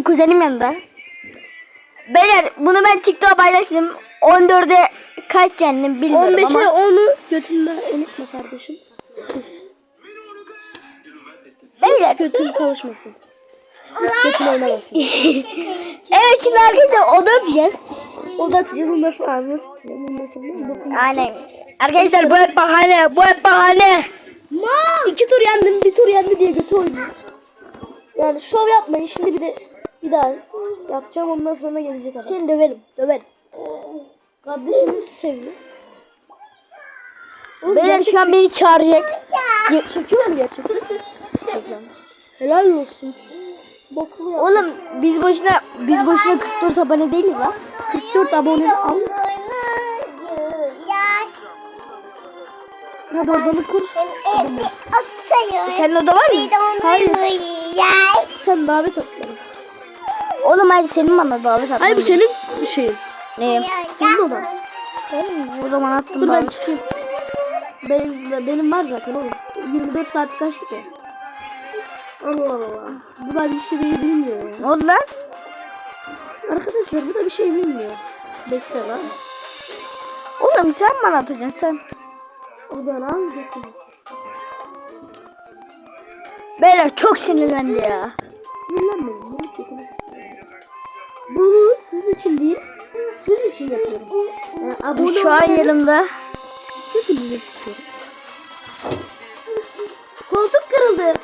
benim kuzenim yanında. Beyler bunu ben TikTok'a paylaştım. 14'e kaç yendim bilmiyorum 15'e ama. 10'u götünden unutma kardeşim. Sus. Beyler. Götün kavuşmasın. Götün oynamasın. Evet şimdi arkadaşlar oda yapacağız. O da atacağız. Ondan sonra ağzına sonra dokun. Aynen. Arkadaşlar bu hep bahane. Bu hep bahane. İki tur yendim. Bir tur yendi diye götü oynuyor. Yani şov yapmayın. Şimdi bir de bir daha yapacağım. Ondan sonra gelecek adam. Seni döverim. Döverim. Kardeşimizi seviyor. Beyler şu an beni çağıracak. Ge- çekiyor mu gerçekten? Çekiyorum. Helal olsun. Boklu ya. Oğlum biz boşuna biz boşuna 44 abone değiliz lan. 44 abone al. Hadi oradanı kur. Senin oda var mı? Hayır. Sen davet at bana. Oğlum hadi senin bana davet at. Hayır bu senin şeyin. Neyim? Senin odan. O zaman attım Dur ben çıkayım. Benim, benim var zaten oğlum. 24 saat kaçtık ya. Allah Allah. Bu da bir şey bilmiyor ya. Ne oldu lan? Arkadaşlar bu da bir şey bilmiyor. Bekle lan. Oğlum sen bana atacaksın sen. O da lan. bekle. Beyler çok sinirlendi ya. Sinirlenmeyin. Bunu sizin için değil, sizin için yapıyorum. Yani abone Şu an yanımda. hepinizi istiyorum. Koltuk kırıldı.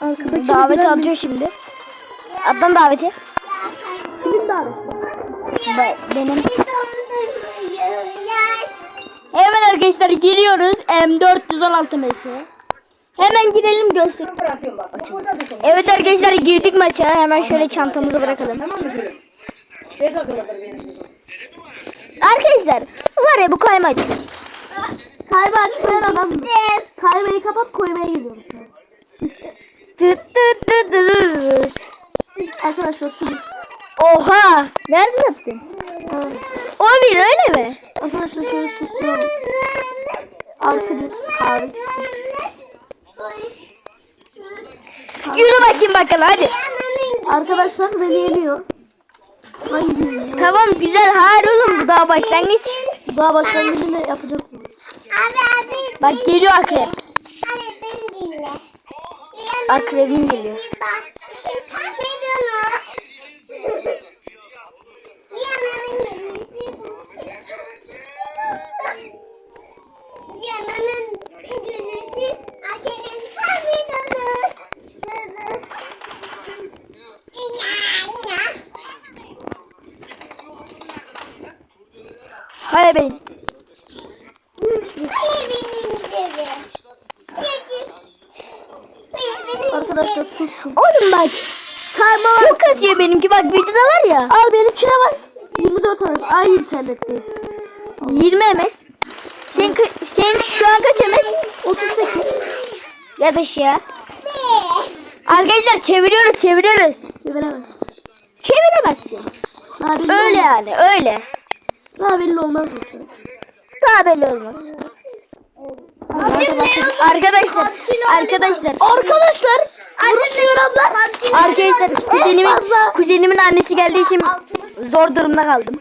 Arkadaki Davet atıyor şimdi. Atlan daveti. Kimin daveti? Be- Benim. Hemen arkadaşlar giriyoruz. M416 mesela. Hemen girelim göster. Evet arkadaşlar girdik maça. Hemen şöyle çantamızı bırakalım. Arkadaşlar var ya bu kaymaç. Kayma açmayan adam mı? Kaymayı kapat koymaya an. Tıt tıt tıt tıt. Arkadaşlar şu. Oha! Nereden attın? O bir öyle mi? Arkadaşlar şöyle susturalım. Artı bir kahve. Yürü bakayım bakalım hadi. Arkadaşlar beni yeniyor. Tamam güzel hayır oğlum bu daha başlangıç. Daha başlangıcını yapacak mı? Bak geliyor akrep. Hadi beni dinle. Akrebim geliyor. Bak, şimdi Hayır benim. Arkadaşlar susun. Oğlum bak. Kayma var. Çok kasıyor benimki bak videoda var ya. Al benimkine bak. 24 tane. Aynı internetteyiz. 20 ms. Senin, ka- senin şu an kaç ms? 38. Ya da şey ya. Arkadaşlar çeviriyoruz çeviriyoruz. Çeviremez. Çeviremezsin. Öyle yani öyle. Daha belli olmaz mı sana? Daha belli olmaz. Arkadaşlar arkadaşlar Arkadaşlar. Vuruşuyorum lan. arkadaşlar kuzenimin kuzenimin annesi geldiği için zor durumda kaldım.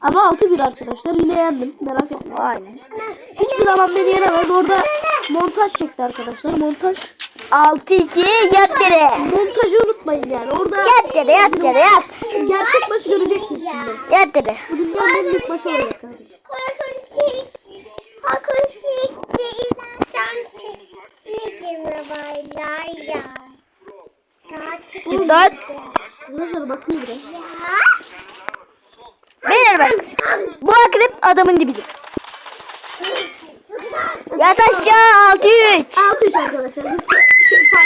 Ama 6-1 arkadaşlar. Yine yendim. Merak etme. Aynen. Hiçbir zaman beni yenemez. Orada montaj çekti arkadaşlar. Montaj. 6-2 yat yere. Montajı unutmayın yani. Orada Yat yere yat yere yat. Gerçek maçı göreceksiniz şimdi. Yat yere. Bu dünyanın en büyük maçı olacak kardeşim. İmdat. Arkadaşlar bakıyor biraz. Beyler bak. Bu akrep adamın dibidir. Yat aşağı 6-3. 6-3 arkadaşlar.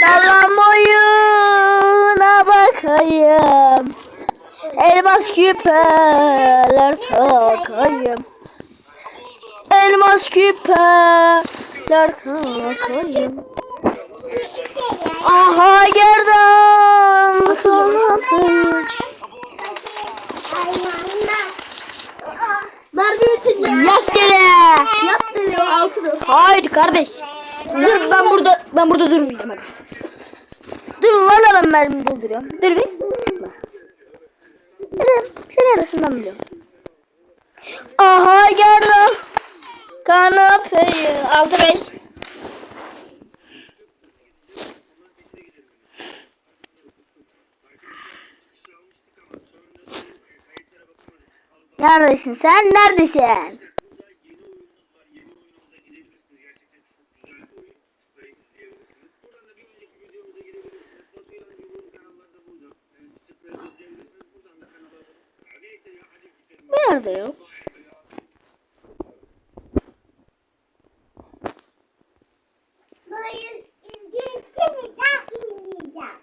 Salam oyuna bakayım. Elmas küpeler takayım. Elmas küpeler takayım. Aha gerdan kanatayım. Mermi. Yak yere. Yat deniyor 6-4. Hayır kardeş. Dur ben burada ben burada durmayacağım hadi. Dur valla ben mermi dolduruyorum. Dur bir sıkma. Hadi sen arasından biliyorum. Aha gördüm. Kanapayı. 6-5. Neredesin sen? Neredesin? Nerede yok? Böyle ilginçli bir daha izleyeceğim.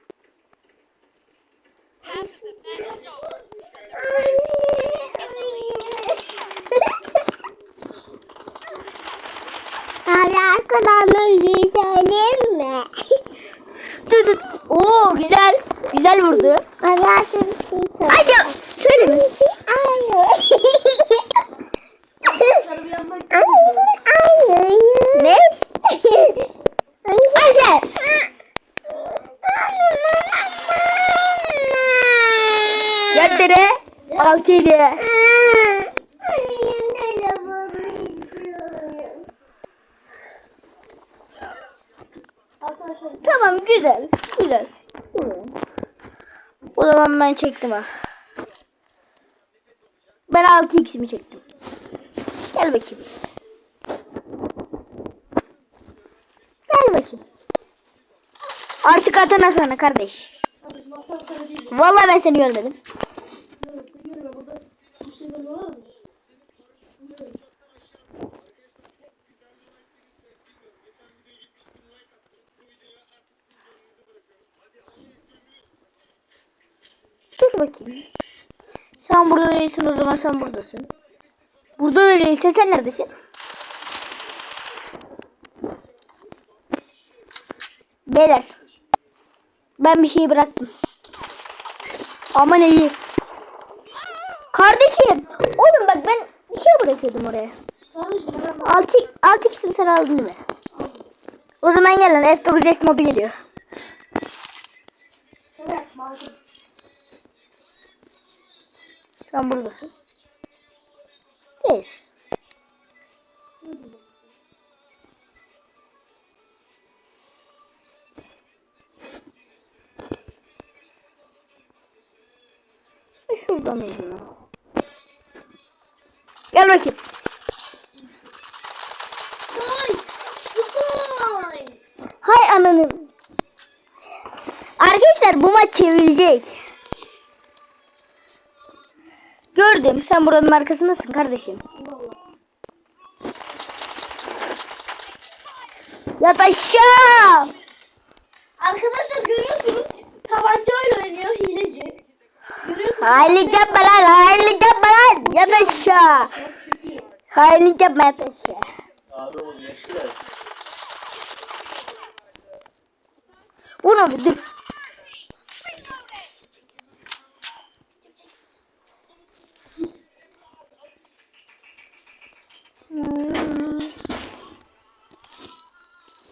Ara kulağına bir şey söyleyeyim mi? Dur dur. Oo güzel. Vurdu. Ayşe şöyle mi? Ne? Ayşe. Götürü. Altı yedi. Tamam. Güzel. Güzel. O zaman ben çektim ha. Ben 6x'imi çektim. Gel bakayım. Gel bakayım. Artık atana sana kardeş. Vallahi ben seni görmedim. Dur bakayım. Sen burada değilsin o zaman sen buradasın. Burada da değilse sen neredesin? Beyler. Ben bir şey bıraktım. Aman iyi. Kardeşim. Oğlum bak ben bir şey bırakıyordum oraya. Altı, altı kısım sen aldın değil mi? O zaman gel lan F9S modu geliyor. Sen buradasın. Bir. Şurada mıydı ya? Gel bakayım. Hay ananı. Arkadaşlar bu maç çevrilecek. Gördüm. Sen buranın arkasındasın kardeşim. Yat aşağı. Arkadaşlar görüyorsunuz tabancayla oynuyor hileci. Görüyorsunuz. Hainlik yapma lan. Hainlik yapma lan. Yat aşağı. Hainlik yapma yat aşağı. Abi o yaşlı. Vur abi dur.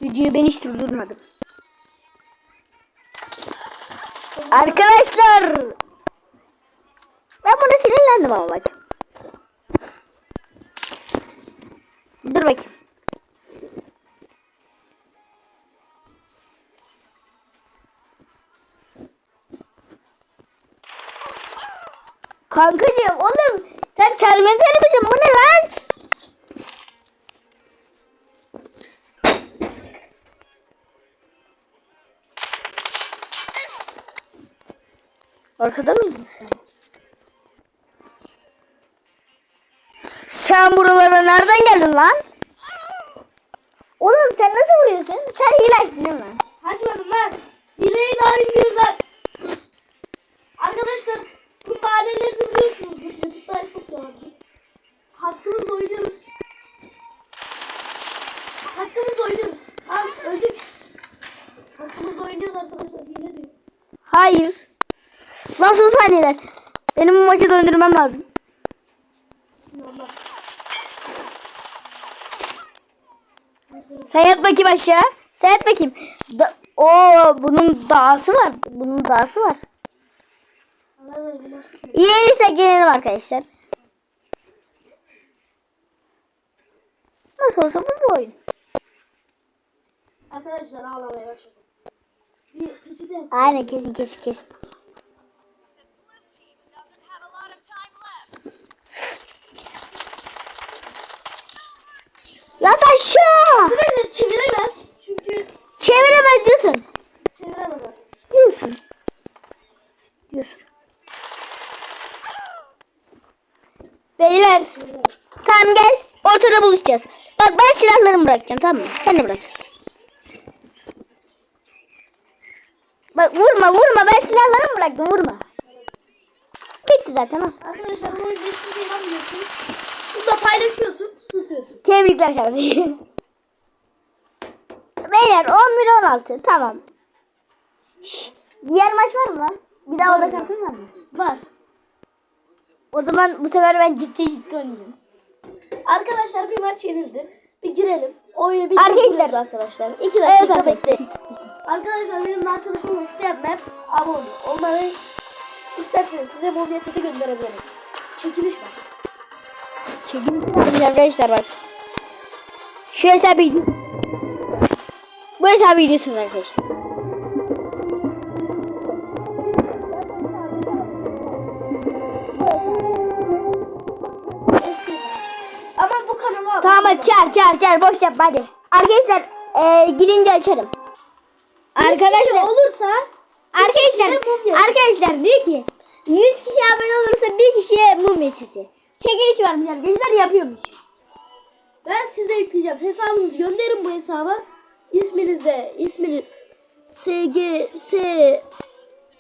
Videoyu ben hiç durdurmadım. Arkadaşlar. Ben buna sinirlendim ama bak. Dur bakayım. Kankacığım oğlum sen termometre misin? Bu ne lan? Arkada mıydın sen? Sen buralara nereden geldin lan? Oğlum sen nasıl vuruyorsun? Sen hile açtın değil mi? Açmadım ben. Hileyi daha bilmiyoruz lan. Sus. Arkadaşlar bu fareleri biliyorsunuz. Youtube'da çok yalandı. Hakkımızla oynuyoruz. Hakkımızla oynuyoruz. Al öldük. Hakkımızla oynuyoruz arkadaşlar. Hile. Hayır. Nasıl saniyeler? Benim bu maçı döndürmem lazım. Sen yat bakayım aşağı. Sen yat bakayım. Da o bunun dağısı var. Bunun dağısı var. İyiyse gelelim arkadaşlar. Nasıl olsa bu bir oyun. Arkadaşlar ağlamaya başladı. Bir peçete yazsın. Aynen kesin kesin kesin. Yat aşağı. Arkadaşlar çeviremez. Çünkü Çeviremez diyorsun. çeviremez. Diyorsun. Diyorsun. Beyler. Tamam gel. Ortada buluşacağız. Bak ben silahlarımı bırakacağım tamam mı? Sen de bırak. Bak vurma vurma ben silahlarımı bıraktım vurma. Bitti zaten ha. Arkadaşlar bu oyunda hiçbir şey yapmıyorsun. Burada paylaşıyorsun, susuyorsun. Tebrikler kardeşim. Beyler 11-16 tamam. Şş, diğer maç var mı lan? Bir daha oda kartın var mı? Var. O zaman bu sefer ben ciddi ciddi oynayacağım. Arkadaşlar bir maç yenildi. Bir girelim. Oyunu bir Arkadaşlar- arkadaşlar. İki Evet dakika arkadaşlar. bekleyin. Arkadaşlar benim arkadaşım olmak isteyenler abone. Onları isterseniz size mobilya seti gönderebilirim. Çekiliş var. Çekin arkadaşlar bak. Şu hesabı Bu hesabı gidiyorsunuz arkadaşlar. Ama bu abone Tamam hadi çağır çağır çağır boş yap hadi. Arkadaşlar eee gidince açarım. Arkadaşlar olursa arkadaşlar arkadaşlar diyor ki 100 kişi abone olursa bir kişiye mum mesiti. Çekiliş varmış arkadaşlar yapıyormuş. ben size yükleyeceğim. Hesabınızı gönderin bu hesaba. İsminizde ismini SG S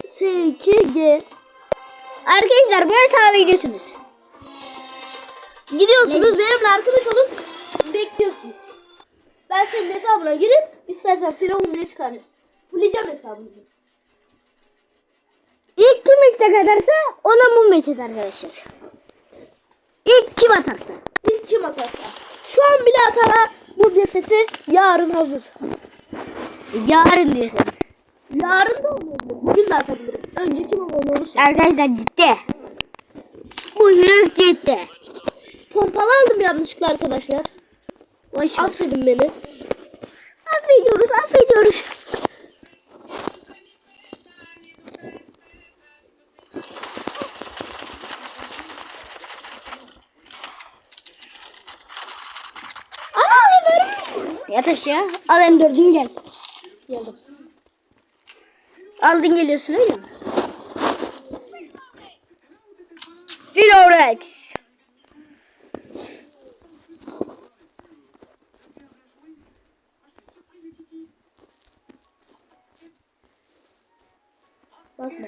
S2G Arkadaşlar bu hesaba gidiyorsunuz. Gidiyorsunuz benimle arkadaş olup bekliyorsunuz. Ben senin hesabına girip istersen firavun bile çıkarırım. Fulleyeceğim hesabınızı. İlk kim istek atarsa ona mum mesiti arkadaşlar. İlk kim atarsa. İlk kim atarsa. Şu an bile atana bu seti yarın hazır. Yarın diyorsun. Yarın da olmayabilir. Bugün de atabilirim. Önce kim olursa. Arkadaşlar ciddi. Bu yürek ciddi. Pompalı aldım yanlışlıkla arkadaşlar. Boş. Affedin beni. Affediyoruz affediyoruz. Yat aşağı. Al M4'ünü gel. Geldim. Aldın geliyorsun öyle mi? Filorex. Bakma.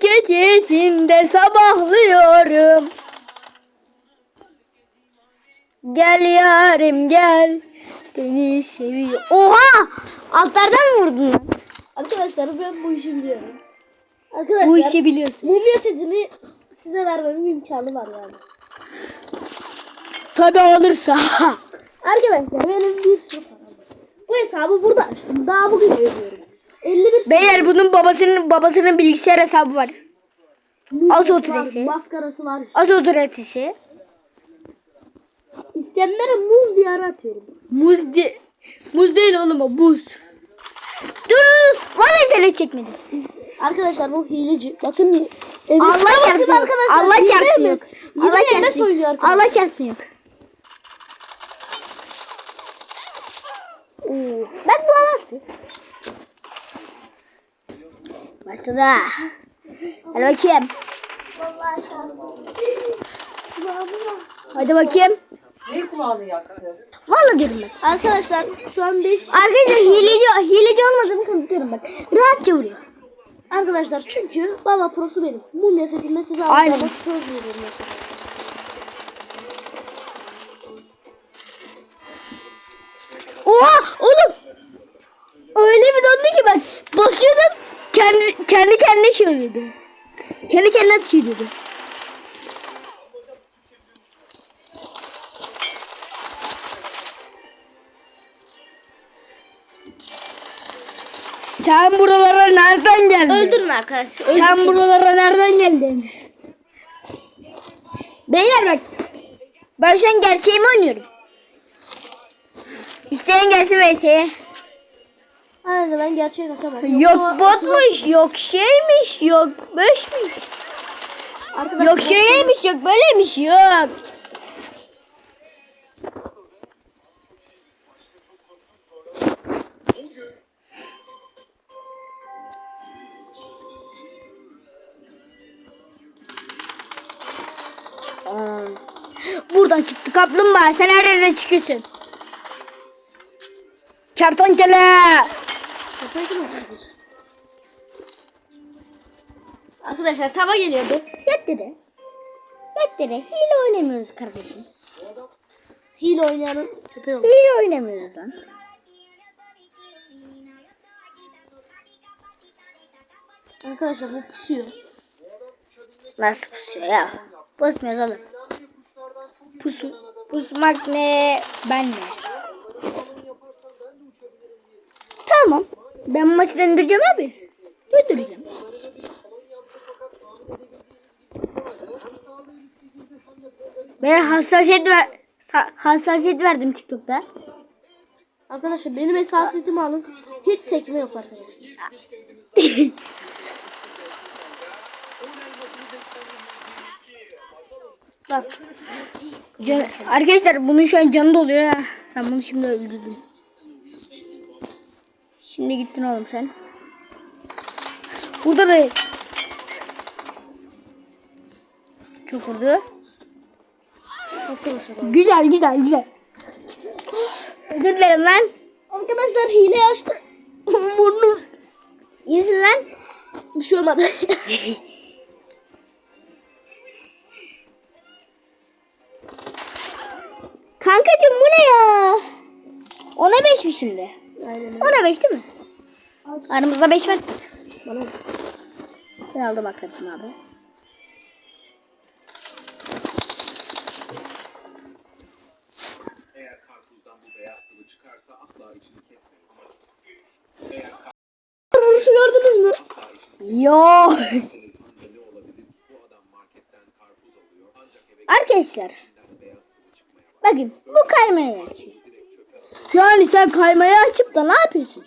Gecesinde sabahlıyorum. Gel yarim gel. Beni seviyor. Oha! Altlardan mı vurdun lan? Arkadaşlar ben bu işi biliyorum. Arkadaşlar Bu işi biliyorsun. mumya setini size vermemin imkanı var yani. Tabi olursa. Arkadaşlar benim bir sürü param var. Bu hesabı burada açtım. Daha bugün ödüyorum. 51 Beyler bunun babasının babasının bilgisayar hesabı var. az oturesi. Maskarası var. Az otoritesi. İsteyenlere muz diyarı atıyorum. Muz de Muz değil oğlum o buz. Dur. Vallahi tele çekmedi. Arkadaşlar bu hileci. Bakın. Allah çarpsın yok. Allah çarpsın yok. Allah çarpsın yok. Allah çarpsın yok. Bak bulamazsın. Başladı. Hadi bakayım. Hadi bakayım. Kulağını? Vallahi diyorum bak. Arkadaşlar şu an 5 Arkadaşlar hileci, hileci olmadığını kanıtlıyorum bak. Rahatça vuruyor. Arkadaşlar çünkü baba prosu benim. Mumya setinde size Aynen. söz veriyorum. mesela. Oha oğlum. Öyle bir döndü ki bak. Basıyordum. Kendi, kendi kendine şey oluyordu. Kendi kendine ediyordu. Sen buralara nereden geldin? Öldürün arkadaşlar. Sen öldürsün. buralara nereden geldin? Beyler bak. Ben şu an gerçeğimi oynuyorum. İsteyen gelsin VS'ye. Aynen ben gerçeğe katamam. Yok botmuş, yok şeymiş, yok beşmiş. Arkadaşlar, Yok şeymiş, yok böyleymiş, yok. Buradan çıktı kaplumbağa. Sen nereden çıkıyorsun? Kertenkele. Arkadaşlar tava geliyordu. Yettire. Yettire. Hile oynamıyoruz kardeşim. Hile oynayanın köpeği. Hile oynamıyoruz lan. Arkadaşlar bu pusuyor. Nasıl pusuyor ya? Pusmuyoruz oğlum. Pus, pusmak ne? Ben ne? Tamam. Ben maçı döndüreceğim abi. Döndüreceğim. Ben hassasiyet ver sa- hassasiyet verdim TikTok'ta. Arkadaşlar benim esasiyetimi alın. Hiç sekme yok arkadaşlar. Bak Can- arkadaşlar bunun şu an canı doluyor ya. Ben bunu şimdi öldürdüm. Şimdi gittin oğlum sen. Burada da çok vurdu. Güzel güzel güzel. Özür dilerim lan. Arkadaşlar hile açtı. Burnum. İyi misin lan? Bir şey olmadı. Kankacım bu ne ya? Ona beş mi şimdi? Aynen. Ona beş değil mi? Aramızda beş var. Bana Ben aldım arkadaşım abi. Eğer karpuzdan bu beyaz sıvı çıkarsa asla içini kesmeyin. vuruşu gördünüz mü? Yo. Anca bakın bu kaymayı açıyor. Yani sen kaymayı açıp da ne yapıyorsun?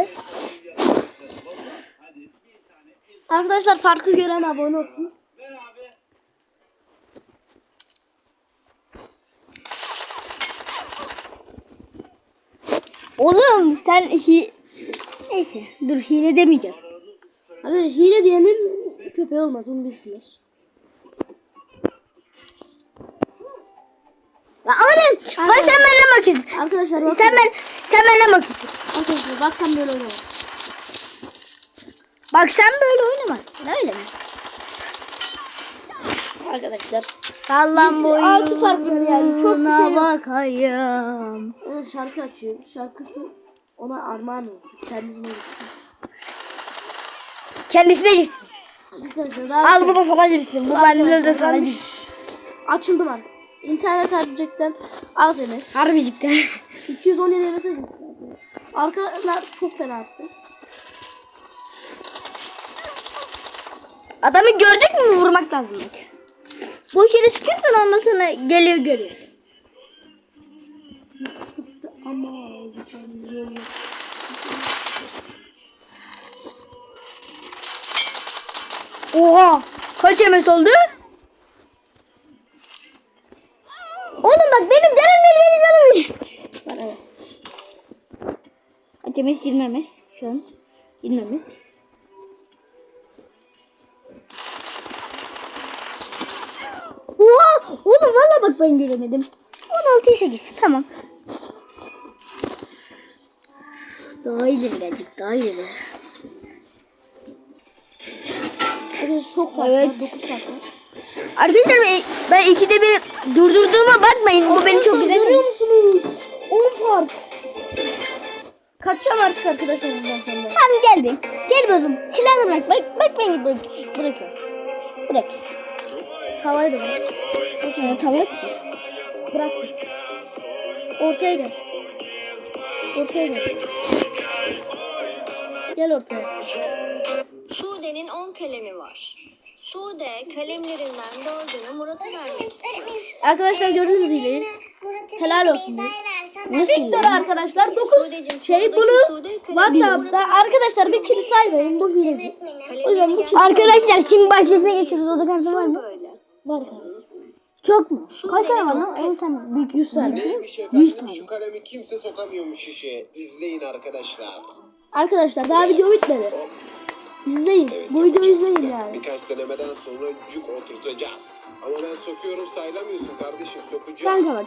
çok Arkadaşlar farkı gören abone olsun. Oğlum sen hi... Neyse dur hile demeyeceğim. Hani hile diyenin köpeği olmaz onu bilsinler. Ya oğlum bak sen benden bakıyorsun. Arkadaşlar bakın. Sen ben sen benden bakıyorsun. Arkadaşlar bak sen böyle oynama. Bak sen böyle oynamazsın öyle mi? Arkadaşlar. Sallan boyuna Altı fark var yani, çok bir şey bakayım. Ona şarkı açıyor. Şarkısı ona armağan olsun. Kendisine gitsin. Kendisine gitsin. Al bu da sana girsin. Bu benimle de sana girsin. Açıldım artık. İnternet harcayacaktan az MS. Harbicikten. 217 mesaj gitti. Arkalar çok fena attı. Adamı gördük mü vurmak lazım. Boş yere çıkıyorsan ondan sonra geliyor görüyor. Oha. Kaç MS oldu? Oğlum bak benim canım benim benim canım benim. Kaç MS 20 MS şu an. 20 MS. bak ben göremedim. 16 ise gitsin tamam. Daha ileri birazcık daha ileri. Arkadaşlar çok fark Evet. var. 9 fark var. Arkadaşlar ben, ben ikide bir durdurduğuma bakmayın. Bu beni çok güzel. Görüyor musunuz? 10 fark. Kaçacağım artık arkadaşlar bundan sonra. Tamam gel bir. Gel oğlum. Silahını bırak. Bak, bak beni bırak. Bırakıyor. Bırak. Tavayı da bırak. Ya, tamam ki. Bırak. Ortaya gel. Ortaya gel. Gel ortaya. Sude'nin 10 kalemi var. Sude kalemlerinden dördünü Murat'a vermek istiyor. Arkadaşlar gördüğünüz gibi. Helal olsun. Nasıl? Victor arkadaşlar 9 Sudeciğim, şey bunu WhatsApp'ta arkadaşlar bir kill saymayın bu. O bu kill Arkadaşlar şimdi başkasına geçiyoruz. Oda kartı var mı? Var kardeşim. Çok mu? Kaç tane var lan? 10 tane. Büyük 100 tane. Neymiş 100 efendim tane. şu kalemi kimse sokamıyormuş şişeye. İzleyin arkadaşlar. Arkadaşlar daha video bitmedi. İzleyin. Bu videoyu izleyin yani. Birkaç denemeden sonra cuk oturtacağız. Ama ben sokuyorum saylamıyorsun kardeşim. Sokacağım. Kanka bak.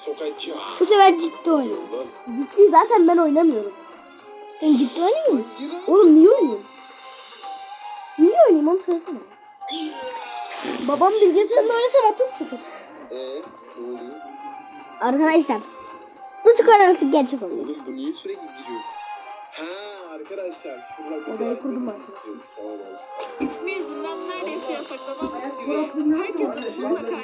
Sokacağım. Bu sefer ciddi oynuyor. Lan. Ciddi zaten ben oynamıyorum. Sen ciddi oynuyor musun? Oğlum niye oynayayım? Niye oynayayım onu söylesene. Babam bilgisayarında oynasam 30 0. Ee, ne oluyor? Arkadaşlar. Bu skor arası gerçek oluyor. Oğlum bu niye sürekli giriyor? Ha arkadaşlar şurada Odayı kurdum artık. İsmi yüzünden neredeyse yasaklamam istiyor. Herkesin mutlaka